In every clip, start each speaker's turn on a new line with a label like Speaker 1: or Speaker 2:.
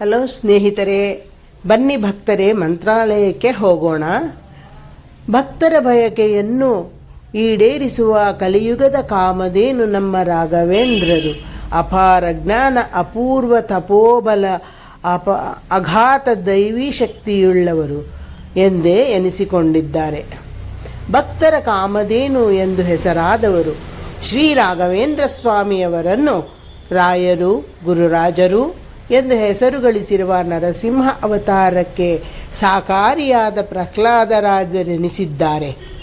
Speaker 1: Hello ಸ್ನೇಹಿತರೆ, ಬನ್ನಿ ಭಕ್ತರೇ, ಮಂತ್ರಾಲಯಕ್ಕೆ ಹೋಗೋಣ. ಭಕ್ತರ ಬಯಕೆಯನ್ನು ಈಡೇರಿಸುವ ಕಲಿಯುಗದ ಕಾಮಧೇನು ನಮ್ಮ ರಾಘವೇಂದ್ರರು. ಅಪಾರ ಜ್ಞಾನ, ಅಪೂರ್ವ ತಪೋಬಲ, ಅಪ, ಅಘಾತ ದೈವಿ ಶಕ್ತಿಯುಳ್ಳವರು ಎಂದೇ ಎನಿಸಿಕೊಂಡಿದ್ದಾರೆ. ಭಕ್ತರ ಕಾಮಧೇನು ಎಂದು ಹೆಸರಾದವರು ಶ್ರೀ ರಾಘವೇಂದ್ರ ಸ್ವಾಮಿಯವರನ್ನು ರಾಯರು, ಗುರುರಾಜರು ಎಂದು ಹೆಸರು ಗಳಿಸಿರುವ ನರಸಿಂಹ ಅವತಾರಕ್ಕೆ ಸಾಕಾರಿಯಾದ ಪ್ರಹ್ಲಾದರಾಜರೆನಿಸಿದ್ದಾರೆ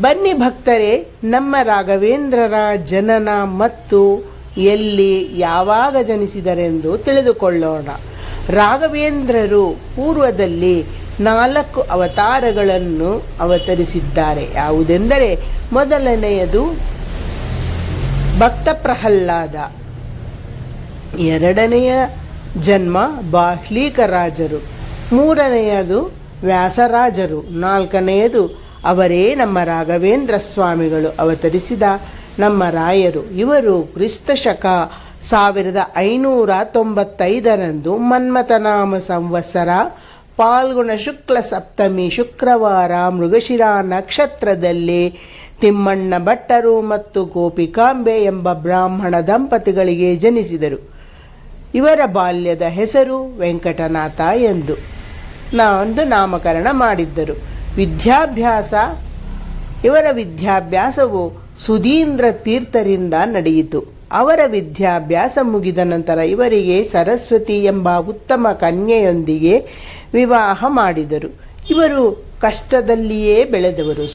Speaker 1: ಬನ್ನಿ ಭಕ್ತರೇ, ನಮ್ಮ ರಾಘವೇಂದ್ರರ ಜನನ ಮತ್ತು ಎಲ್ಲಿ ಯಾವಾಗ ಜನಿಸಿದರೆಂದು ತಿಳಿದುಕೊಳ್ಳೋಣ. ರಾಘವೇಂದ್ರರು ಪೂರ್ವದಲ್ಲಿ ನಾಲ್ಕು ಅವತಾರಗಳನ್ನು ಅವತರಿಸಿದ್ದಾರೆ. ಯಾವುದೆಂದರೆ, ಮೊದಲನೆಯದು ಭಕ್ತ ಪ್ರಹ್ಲಾದ ಎರಡನೆಯ ಜನ್ಮ ಬಾಹ್ಲೀಕ ರಾಜರು ಮೂರನೆಯದು ವ್ಯಾಸರಾಜರು, ನಾಲ್ಕನೆಯದು ಅವರೇ ನಮ್ಮ ರಾಘವೇಂದ್ರ ಸ್ವಾಮಿಗಳು ಅವತರಿಸಿದ ನಮ್ಮ ರಾಯರು. ಇವರು ಕ್ರಿಸ್ತ ಶಕ ಸಾವಿರದ ಐನೂರ ತೊಂಬತ್ತೈದರಂದು ಮನ್ಮಥನಾಮ ಸಂವತ್ಸರ, ಪಾಲ್ಗುಣ ಶುಕ್ಲ ಸಪ್ತಮಿ ಶುಕ್ರವಾರ ಮೃಗಶಿರ ನಕ್ಷತ್ರದಲ್ಲಿ ತಿಮ್ಮಣ್ಣ ಭಟ್ಟರು ಮತ್ತು ಗೋಪಿಕಾಂಬೆ ಎಂಬ ಬ್ರಾಹ್ಮಣ ದಂಪತಿಗಳಿಗೆ ಜನಿಸಿದರು. ಇವರ ಬಾಲ್ಯದ ಹೆಸರು ವೆಂಕಟನಾಥ ಎಂದು. ನಾವೊಂದು ನಾಮಕರಣ ಮಾಡಿದ್ದರು. ವಿದ್ಯಾಭ್ಯಾಸ, ಇವರ ವಿದ್ಯಾಭ್ಯಾಸವು ಸುಧೀಂದ್ರ ತೀರ್ಥರಿಂದ ನಡೆಯಿತು. ಅವರ ವಿದ್ಯಾಭ್ಯಾಸ ಮುಗಿದ ನಂತರ ಇವರಿಗೆ ಸರಸ್ವತಿ ಎಂಬ ಉತ್ತಮ ಕನ್ಯೆಯೊಂದಿಗೆ ವಿವಾಹ ಮಾಡಿದರು. ಇವರು ಕಷ್ಟದಲ್ಲಿಯೇ ಬೆಳೆದವರು.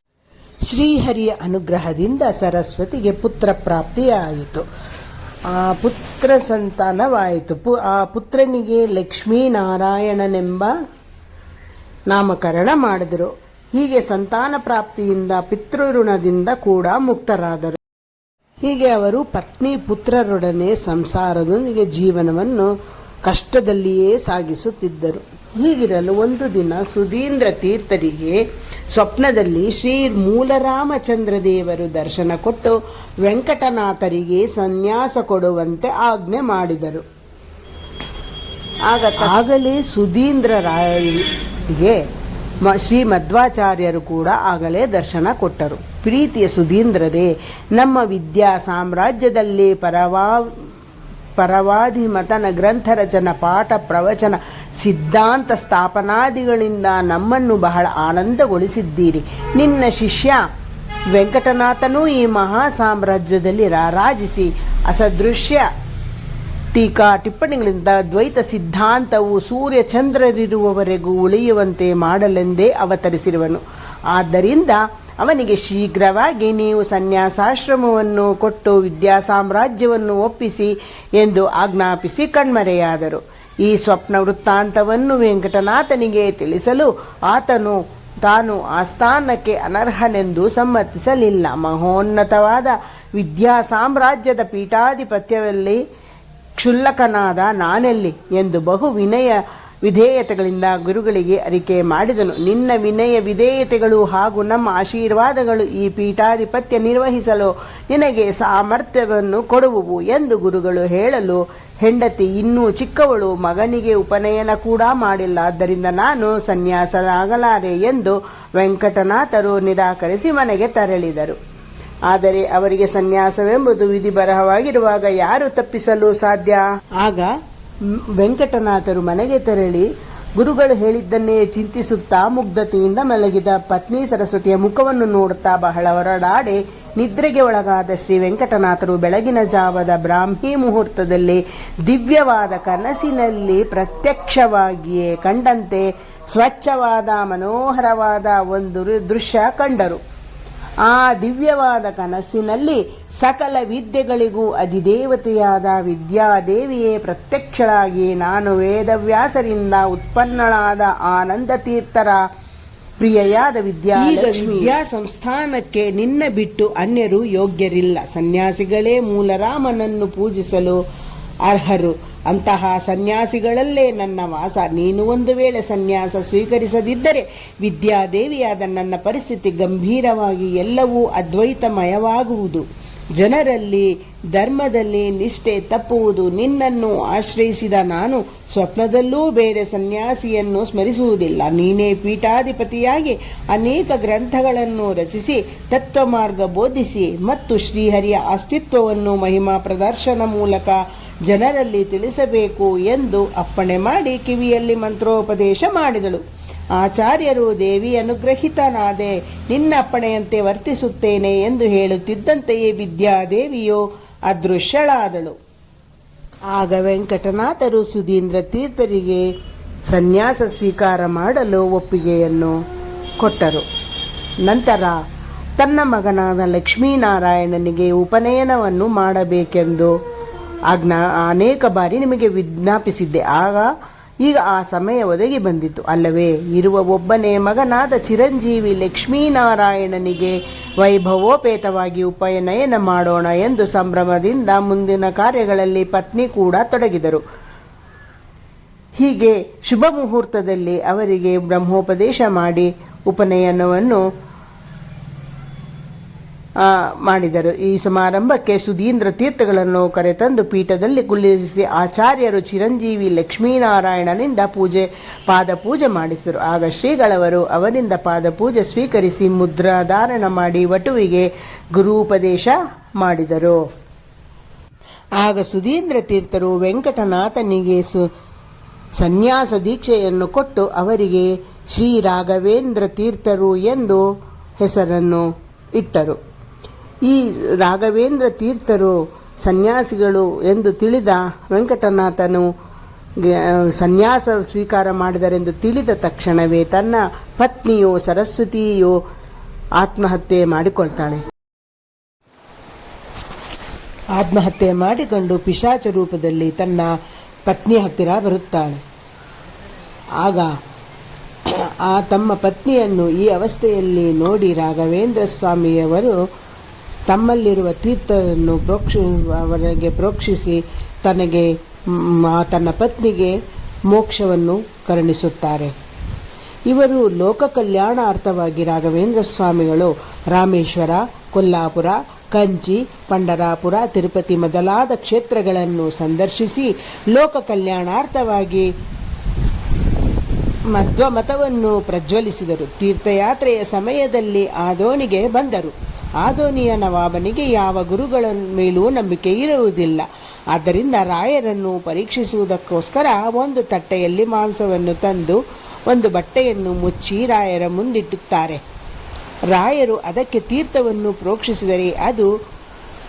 Speaker 1: ಶ್ರೀಹರಿಯ ಅನುಗ್ರಹದಿಂದ ಸರಸ್ವತಿಗೆ ಪುತ್ರ ಪ್ರಾಪ್ತಿಯಾಯಿತು. ಆ ಪುತ್ರ ಸಂತಾನವಾಯಿತು. ಪು, ಆ ಪುತ್ರನಿಗೆ ಲಕ್ಷ್ಮೀನಾರಾಯಣನೆಂಬ ನಾಮಕರಣ ಮಾಡಿದರು. ಹೀಗೆ ಸಂತಾನ ಪ್ರಾಪ್ತಿಯಿಂದ ಪಿತೃಋಣದಿಂದ ಕೂಡ ಮುಕ್ತರಾದರು. ಹೀಗೆ ಅವರು ಪತ್ನಿ ಪುತ್ರರೊಡನೆ ಸಂಸಾರದೊಂದಿಗೆ ಜೀವನವನ್ನು ಕಷ್ಟದಲ್ಲಿಯೇ ಸಾಗಿಸುತ್ತಿದ್ದರು. ಹೀಗಿರಲು ಒಂದು ದಿನ ಸುಧೀಂದ್ರ ತೀರ್ಥರಿಗೆ ಸ್ವಪ್ನದಲ್ಲಿ ಶ್ರೀ ಮೂಲರಾಮಚಂದ್ರ ದೇವರು ದರ್ಶನ ಕೊಟ್ಟು ವೆಂಕಟನಾಥರಿಗೆ ಸನ್ಯಾಸ ಕೊಡುವಂತೆ ಆಜ್ಞೆ ಮಾಡಿದರು. ಆಗ ಆಗಲೇ ಸುಧೀಂದ್ರ ರಾಯರಿಗೆ ಮ, ಶ್ರೀ ಮಧ್ವಾಚಾರ್ಯರು ಕೂಡ ಆಗಲೇ ದರ್ಶನ ಕೊಟ್ಟರು. ಪ್ರೀತಿಯ ಸುಧೀಂದ್ರರೇ, ನಮ್ಮ ವಿದ್ಯಾ ಸಾಮ್ರಾಜ್ಯದಲ್ಲಿ ಪರವಾ, ಪರವಾದಿ ಮತನ ಗ್ರಂಥ ರಚನ, ಪಾಠ ಪ್ರವಚನ ಸಿದ್ಧಾಂತ ಸ್ಥಾಪನಾದಿಗಳಿಂದ ನಮ್ಮನ್ನು ಬಹಳ ಆನಂದಗೊಳಿಸಿದ್ದೀರಿ. ನಿನ್ನ ಶಿಷ್ಯ ವೆಂಕಟನಾಥನೂ ಈ ಮಹಾ ಸಾಮ್ರಾಜ್ಯದಲ್ಲಿ ರಾರಾಜಿಸಿ ಅಸದೃಶ್ಯ ಟೀಕಾ ಟಿಪ್ಪಣಿಗಳಿಂದ ದ್ವೈತ ಸಿದ್ಧಾಂತವು ಸೂರ್ಯ ಚಂದ್ರರಿರುವವರೆಗೂ ಉಳಿಯುವಂತೆ ಮಾಡಲೆಂದೇ ಅವತರಿಸಿರುವನು. ಆದ್ದರಿಂದ ಅವನಿಗೆ ಶೀಘ್ರವಾಗಿ ನೀವು ಸನ್ಯಾಸಾಶ್ರಮವನ್ನು ಕೊಟ್ಟು ವಿದ್ಯಾ ಸಾಮ್ರಾಜ್ಯವನ್ನು ಒಪ್ಪಿಸಿ ಎಂದು ಆಜ್ಞಾಪಿಸಿ ಕಣ್ಮರೆಯಾದರು. ಈ ಸ್ವಪ್ನ ವೃತ್ತಾಂತವನ್ನು ವೆಂಕಟನಾಥನಿಗೆ ತಿಳಿಸಲು ಆತನು ತಾನು ಸ್ಥಾನಕ್ಕೆ ಅನರ್ಹನೆಂದು ಸಮ್ಮತಿಸಲಿಲ್ಲ. ಮಹೋನ್ನತವಾದ ವಿದ್ಯಾ ಸಾಮ್ರಾಜ್ಯದ ಪೀಠಾಧಿಪತ್ಯದಲ್ಲಿ ಕ್ಷುಲ್ಲಕನಾದ ನಾನೆಲ್ಲಿ ಎಂದು ಬಹು ವಿನಯ ವಿಧೇಯತೆಗಳಿಂದ ಗುರುಗಳಿಗೆ ಅರಿಕೆ ಮಾಡಿದನು. ನಿನ್ನ ವಿನಯ ವಿಧೇಯತೆಗಳು ಹಾಗೂ ನಮ್ಮ ಆಶೀರ್ವಾದಗಳು ಈ ಪೀಠಾಧಿಪತ್ಯ ನಿರ್ವಹಿಸಲು ನಿನಗೆ ಸಾಮರ್ಥ್ಯವನ್ನು ಕೊಡುವುವು ಎಂದು ಗುರುಗಳು ಹೇಳಲು ಹೆಂಡತಿ ಇನ್ನೂ ಚಿಕ್ಕವಳು ಮಗನಿಗೆ ಉಪನಯನ ಕೂಡ ಮಾಡಿಲ್ಲ. ಆದ್ದರಿಂದ ನಾನು ಸನ್ಯಾಸರಾಗಲಾರೆ ಎಂದು ವೆಂಕಟನಾಥರು ನಿರಾಕರಿಸಿ ಮನೆಗೆ ತೆರಳಿದರು. ಆದರೆ ಅವರಿಗೆ ಸನ್ಯಾಸವೆಂಬುದು ವಿಧಿ ಬರಹವಾಗಿರುವಾಗ ಯಾರು ತಪ್ಪಿಸಲು ಸಾಧ್ಯ? ಆಗ ವೆಂಕಟನಾಥರು ಮನೆಗೆ ತೆರಳಿ ಗುರುಗಳು ಹೇಳಿದ್ದನ್ನೇ ಚಿಂತಿಸುತ್ತಾ ಮುಗ್ಧತೆಯಿಂದ ಮಲಗಿದ ಪತ್ನಿ ಸರಸ್ವತಿಯ ಮುಖವನ್ನು ನೋಡುತ್ತಾ ಬಹಳ ಹೊರಡಾಡಿ ನಿದ್ರೆಗೆ ಒಳಗಾದ ಶ್ರೀ ವೆಂಕಟನಾಥರು ಬೆಳಗಿನ ಜಾವದ ಬ್ರಾಹ್ಮಿ ಮುಹೂರ್ತದಲ್ಲಿ ದಿವ್ಯವಾದ ಕನಸಿನಲ್ಲಿ ಪ್ರತ್ಯಕ್ಷವಾಗಿಯೇ ಕಂಡಂತೆ ಸ್ವಚ್ಛವಾದ ಮನೋಹರವಾದ ಒಂದು ದೃಶ್ಯ ಕಂಡರು. ಆ ದಿವ್ಯವಾದ ಕನಸಿನಲ್ಲಿ ಸಕಲ ವಿದ್ಯೆಗಳಿಗೂ ಅಧಿದೇವತೆಯಾದ ವಿದ್ಯಾದೇವಿಯೇ ಪ್ರತ್ಯಕ್ಷಳಾಗಿ ನಾನು ವೇದವ್ಯಾಸರಿಂದ ಉತ್ಪನ್ನಳಾದ ಆನಂದ ತೀರ್ಥರ ಪ್ರಿಯಯಾದ ವಿದ್ಯಾ ವಿದ್ಯಾ ಸಂಸ್ಥಾನಕ್ಕೆ ನಿನ್ನ ಬಿಟ್ಟು ಅನ್ಯರು ಯೋಗ್ಯರಿಲ್ಲ. ಸನ್ಯಾಸಿಗಳೇ ಮೂಲರಾಮನನ್ನು ಪೂಜಿಸಲು ಅರ್ಹರು. ಅಂತಹ ಸನ್ಯಾಸಿಗಳಲ್ಲೇ ನನ್ನ ವಾಸ. ನೀನು ಒಂದು ವೇಳೆ ಸನ್ಯಾಸ ಸ್ವೀಕರಿಸದಿದ್ದರೆ ವಿದ್ಯಾದೇವಿಯಾದ ನನ್ನ ಪರಿಸ್ಥಿತಿ ಗಂಭೀರವಾಗಿ ಎಲ್ಲವೂ ಅದ್ವೈತಮಯವಾಗುವುದು. ಜನರಲ್ಲಿ ಧರ್ಮದಲ್ಲಿ ನಿಷ್ಠೆ ತಪ್ಪುವುದು ನಿನ್ನನ್ನು ಆಶ್ರಯಿಸಿದ ನಾನು ಸ್ವಪ್ನದಲ್ಲೂ ಬೇರೆ ಸನ್ಯಾಸಿಯನ್ನು ಸ್ಮರಿಸುವುದಿಲ್ಲ. ನೀನೇ ಪೀಠಾಧಿಪತಿಯಾಗಿ ಅನೇಕ ಗ್ರಂಥಗಳನ್ನು ರಚಿಸಿ ತತ್ವ ಮಾರ್ಗ ಬೋಧಿಸಿ ಮತ್ತು ಶ್ರೀಹರಿಯ ಅಸ್ತಿತ್ವವನ್ನು ಮಹಿಮಾ ಪ್ರದರ್ಶನ ಮೂಲಕ ಜನರಲ್ಲಿ ತಿಳಿಸಬೇಕು ಎಂದು ಅಪ್ಪಣೆ ಮಾಡಿ ಕಿವಿಯಲ್ಲಿ ಮಂತ್ರೋಪದೇಶ ಮಾಡಿದಳು. ಆಚಾರ್ಯರು ದೇವಿ ಅನುಗ್ರಹಿತನಾದೆ, ನಿನ್ನಪ್ಪಣೆಯಂತೆ ವರ್ತಿಸುತ್ತೇನೆ ಎಂದು ಹೇಳುತ್ತಿದ್ದಂತೆಯೇ ವಿದ್ಯಾದೇವಿಯು ಅದೃಶ್ಯಳಾದಳು. ಆಗ ವೆಂಕಟನಾಥರು ಸುಧೀಂದ್ರ ತೀರ್ಥರಿಗೆ ಸನ್ಯಾಸ ಸ್ವೀಕಾರ ಮಾಡಲು ಒಪ್ಪಿಗೆಯನ್ನು ಕೊಟ್ಟರು. ನಂತರ ತನ್ನ ಮಗನಾದ ಲಕ್ಷ್ಮೀನಾರಾಯಣನಿಗೆ ಉಪನಯನವನ್ನು ಮಾಡಬೇಕೆಂದು ಆಜ್ಞಾ, ಅನೇಕ ಬಾರಿ ನಿಮಗೆ ವಿಜ್ಞಾಪಿಸಿದ್ದೆ. ಆಗ ಈಗ ಆ ಸಮಯ ಒದಗಿ ಬಂದಿತು. ಅಲ್ಲವೇ, ಇರುವ ಒಬ್ಬನೇ ಮಗನಾದ ಚಿರಂಜೀವಿ ಲಕ್ಷ್ಮೀನಾರಾಯಣನಿಗೆ ವೈಭವೋಪೇತವಾಗಿ ಉಪನಯನ ಮಾಡೋಣ ಎಂದು ಸಂಭ್ರಮದಿಂದ ಮುಂದಿನ ಕಾರ್ಯಗಳಲ್ಲಿ ಪತ್ನಿ ಕೂಡ ತೊಡಗಿದರು. ಹೀಗೆ ಶುಭ ಮುಹೂರ್ತದಲ್ಲಿ ಅವರಿಗೆ ಬ್ರಹ್ಮೋಪದೇಶ ಮಾಡಿ ಉಪನಯನವನ್ನು ಮಾಡಿದರು. ಈ ಸಮಾರಂಭಕ್ಕೆ ಸುಧೀಂದ್ರ ತೀರ್ಥಗಳನ್ನು ಕರೆತಂದು ಪೀಠದಲ್ಲಿ ಕುಳ್ಳಿರಿಸಿ ಆಚಾರ್ಯರು ಚಿರಂಜೀವಿ ಲಕ್ಷ್ಮೀನಾರಾಯಣನಿಂದ ಪೂಜೆ ಪಾದ ಪೂಜೆ ಮಾಡಿಸಿದರು. ಆಗ ಶ್ರೀಗಳವರು ಅವರಿಂದ ಪಾದ ಪೂಜೆ ಸ್ವೀಕರಿಸಿ ಮುದ್ರಾಧಾರಣ ಮಾಡಿ ವಟುವಿಗೆ ಗುರೂಪದೇಶ ಮಾಡಿದರು. ಆಗ ಸುಧೀಂದ್ರ ತೀರ್ಥರು ವೆಂಕಟನಾಥನಿಗೆ ಸು, ಸನ್ಯಾಸ ದೀಕ್ಷೆಯನ್ನು ಕೊಟ್ಟು ಅವರಿಗೆ ಶ್ರೀ ರಾಘವೇಂದ್ರ ತೀರ್ಥರು ಎಂದು ಹೆಸರನ್ನು ಇಟ್ಟರು. ಈ ರಾಘವೇಂದ್ರ ತೀರ್ಥರು, ಸನ್ಯಾಸಿಗಳು ಎಂದು ತಿಳಿದ ವೆಂಕಟನಾಥನು ಸನ್ಯಾಸ ಸ್ವೀಕಾರ ಮಾಡಿದರೆಂದು ತಿಳಿದ ತಕ್ಷಣವೇ ತನ್ನ ಪತ್ನಿಯು ಸರಸ್ವತಿಯು ಆತ್ಮಹತ್ಯೆ ಮಾಡಿಕೊಳ್ತಾಳೆ. ಆತ್ಮಹತ್ಯೆ ಮಾಡಿಕೊಂಡು ಪಿಶಾಚ ರೂಪದಲ್ಲಿ ತನ್ನ ಪತ್ನಿ ಹತ್ತಿರ ಬರುತ್ತಾಳೆ. ಆಗ ಆ ತಮ್ಮ ಪತ್ನಿಯನ್ನು ಈ ಅವಸ್ಥೆಯಲ್ಲಿ ನೋಡಿ ರಾಘವೇಂದ್ರ ಸ್ವಾಮಿಯವರು ತಮ್ಮಲ್ಲಿರುವ ತೀರ್ಥವನ್ನು ಪ್ರೋಕ್ಷ, ಅವರಿಗೆ ಪ್ರೋಕ್ಷಿಸಿ ತನಗೆ ತನ್ನ ಪತ್ನಿಗೆ ಮೋಕ್ಷವನ್ನು ಕರುಣಿಸುತ್ತಾರೆ. ಇವರು ಲೋಕ ಕಲ್ಯಾಣಾರ್ಥವಾಗಿ ರಾಘವೇಂದ್ರ ಸ್ವಾಮಿಗಳು ರಾಮೇಶ್ವರ, ಕೊಲ್ಲಾಪುರ, ಕಂಚಿ, ಪಂಡರಾಪುರ, ತಿರುಪತಿ ಮೊದಲಾದ ಕ್ಷೇತ್ರಗಳನ್ನು ಸಂದರ್ಶಿಸಿ ಲೋಕ ಕಲ್ಯಾಣಾರ್ಥವಾಗಿ ಮಧ್ವ ಮತವನ್ನು ಪ್ರಜ್ವಲಿಸಿದರು. ತೀರ್ಥಯಾತ್ರೆಯ ಸಮಯದಲ್ಲಿ ಆದೋನಿಗೆ ಬಂದರು. ಆದೋನಿಯ ನವಾಬನಿಗೆ ಯಾವ ಗುರುಗಳ ಮೇಲೂ ನಂಬಿಕೆ ಇರುವುದಿಲ್ಲ. ಆದ್ದರಿಂದ ರಾಯರನ್ನು ಪರೀಕ್ಷಿಸುವುದಕ್ಕೋಸ್ಕರ ಒಂದು ತಟ್ಟೆಯಲ್ಲಿ ಮಾಂಸವನ್ನು ತಂದು, ಒಂದು ಬಟ್ಟೆಯನ್ನು ಮುಚ್ಚಿ ರಾಯರ ಮುಂದಿಟ್ಟುತ್ತಾರೆ. ರಾಯರು ಅದಕ್ಕೆ ತೀರ್ಥವನ್ನು ಪ್ರೋಕ್ಷಿಸಿದರೆ ಅದು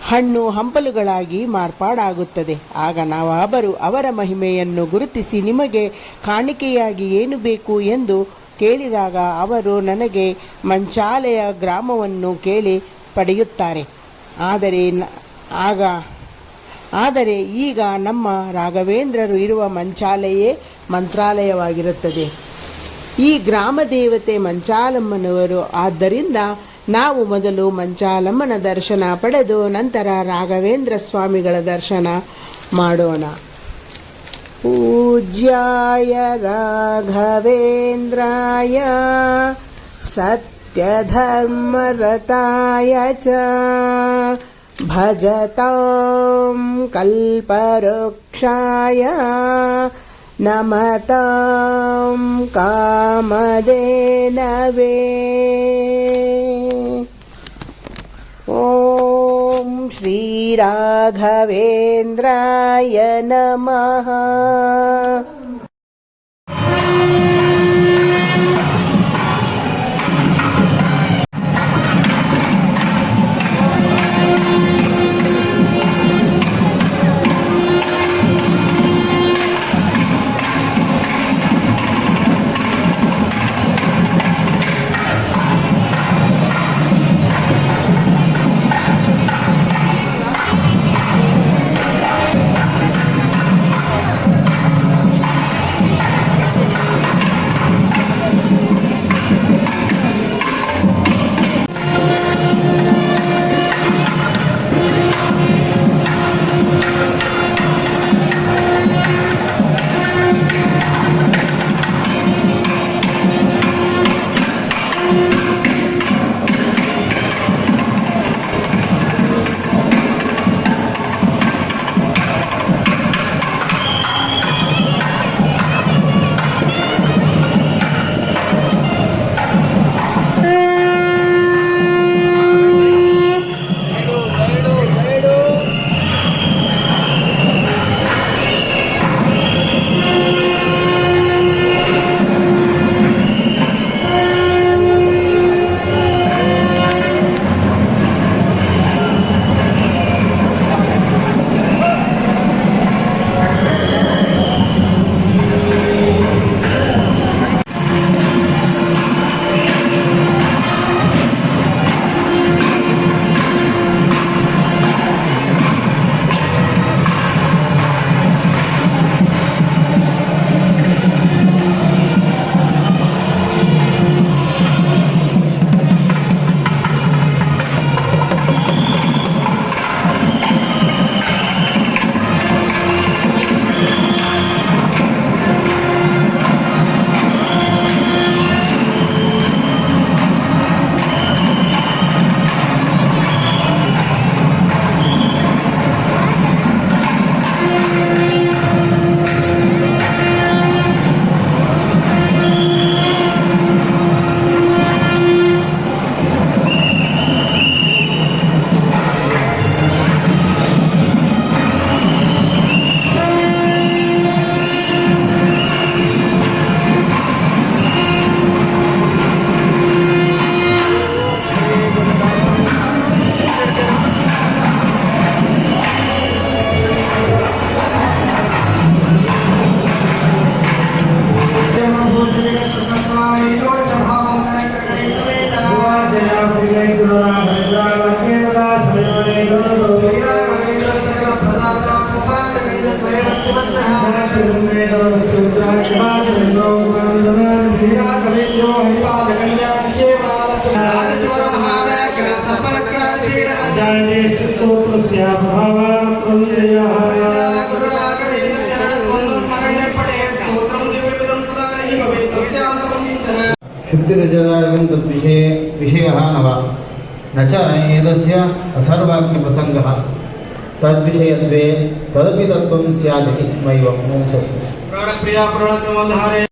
Speaker 1: ಹಣ್ಣು ಹಂಪಲುಗಳಾಗಿ ಮಾರ್ಪಾಡಾಗುತ್ತದೆ. ಆಗ ನವಾಬರು ಅವರ ಮಹಿಮೆಯನ್ನು ಗುರುತಿಸಿ ನಿಮಗೆ ಕಾಣಿಕೆಯಾಗಿ ಏನು ಬೇಕು ಎಂದು ಕೇಳಿದಾಗ ಅವರು ನನಗೆ ಮಂಚಾಲೆಯ ಗ್ರಾಮವನ್ನು ಕೇಳಿ ಪಡೆಯುತ್ತಾರೆ. ಆದರೆ ಆಗ, ಆದರೆ ಈಗ ನಮ್ಮ ರಾಘವೇಂದ್ರರು ಇರುವ ಮಂಚಾಲಯೇ ಮಂತ್ರಾಲಯವಾಗಿರುತ್ತದೆ. ಈ ಗ್ರಾಮ ದೇವತೆ ಮಂಚಾಲಮ್ಮನವರು, ಆದ್ದರಿಂದ ನಾವು ಮೊದಲು ಮಂಚಾಲಮ್ಮನ ದರ್ಶನ ಪಡೆದು ನಂತರ ರಾಘವೇಂದ್ರ ಸ್ವಾಮಿಗಳ ದರ್ಶನ ಮಾಡೋಣ. पूज्याय राघवेन्द्राय सत्यधर्मरताय च। भजतां कल्पवृक्षाय नमतां कामदेनवे। श्रीराघवेन्द्राय नमः।
Speaker 2: शुद्धिरजदायं तद्विषये विषयः वा न च एतस्य असर्वाग्निप्रसङ्गः तद्विषयत्वे तदपि तत्त्वं स्यादिति वैवं ప్రాణ
Speaker 3: ప్రియ ప్రాణ సమాధారే